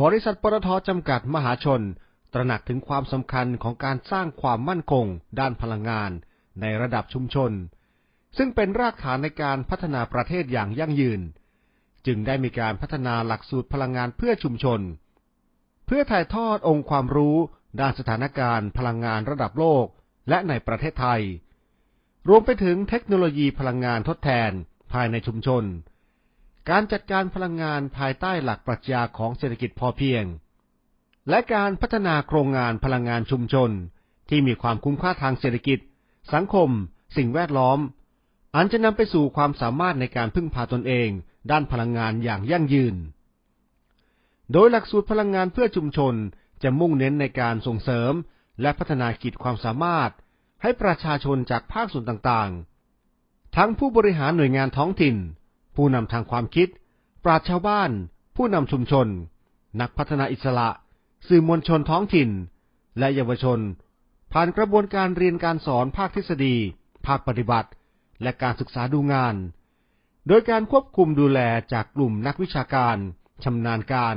บริษัทปตทจำกัดมหาชน ตระหนักถึงความสำคัญของการสร้างความมั่นคง ด้านพลังงาน ในระดับชุมชน ซึ่งเป็นรากฐานในการพัฒนาประเทศอย่างยั่งยืน จึงได้มีการพัฒนาหลักสูตรพลังงานเพื่อชุมชน เพื่อถ่ายทอดองค์ความรู้ด้านสถานการณ์พลังงานระดับโลกและในประเทศไทย รวมไปถึงเทคโนโลยีพลังงานทดแทนภายในชุมชน การจัดการพลังงานภายใต้หลักปรัชญาของเศรษฐกิจพอเพียง และการพัฒนาโครงงานพลังงานชุมชน ที่มีความคุ้มค่าทางเศรษฐกิจ สังคม สิ่งแวดล้อม อันจะนำไปสู่ความสามารถในการพึ่งพาตนเอง ด้านพลังงานอย่างยั่งยืน โดยหลักสูตรพลังงานเพื่อชุมชนจะมุ่งเน้นในการส่งเสริม และพัฒนาขีดความสามารถ ให้ประชาชนจากภาคส่วนต่างๆ ทั้งผู้บริหารหน่วยงานท้องถิ่น ผู้นำทางความคิด ปราชชาวบ้าน ผู้นำชุมชน นักพัฒนาอิสระ สื่อมวลชนท้องถิ่น และเยาวชน ผ่านกระบวนการเรียนการสอนภาคทฤษฎี ภาคปฏิบัติ และการศึกษาดูงาน โดยการควบคุมดูแลจากกลุ่มนักวิชาการชำนาญการ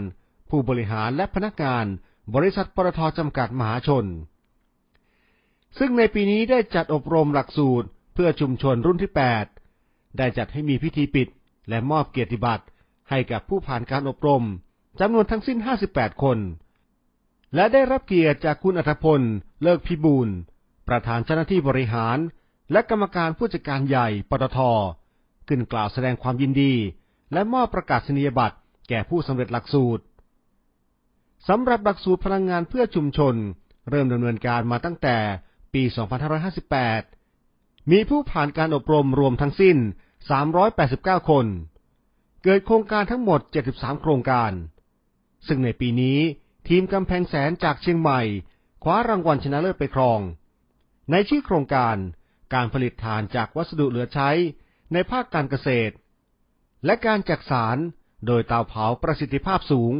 ผู้บริหารและพนักงาน บริษัทปตทจำกัดมหาชน ซึ่งในปีนี้ได้จัดอบรมหลักสูตรเพื่อชุมชนรุ่นที่ 8 ได้จัดให้มีพิธีปิด และมอบเกียรติบัตรให้กับผู้ผ่านการอบรมจำนวนทั้งสิ้น 58 คน และได้รับเกียรติจากคุณอัธพล เลิกพิบูล ประธานเจ้าหน้าที่บริหาร และกรรมการผู้จัดการใหญ่ ปตท ขึ้นกล่าวแสดงความยินดี และมอบประกาศนียบัตรแก่ผู้สำเร็จหลักสูตรสำหรับหลักสูตรพลังงานเพื่อชุมชน เริ่มดำเนินการมาตั้งแต่ปี 2558 มีผู้ผ่านการอบรมรวมทั้งสิ้น 389 คน เกิดโครงการทั้งหมด 73 โครงการ ซึ่งในปีนี้ทีมกำแพงแสนจากเชียงใหม่คว้ารางวัลชนะเลิศไปครอง ในชื่อโครงการการผลิตถ่านจากวัสดุเหลือใช้ในภาคการเกษตร และการจักสารโดยเตาเผาประสิทธิภาพสูง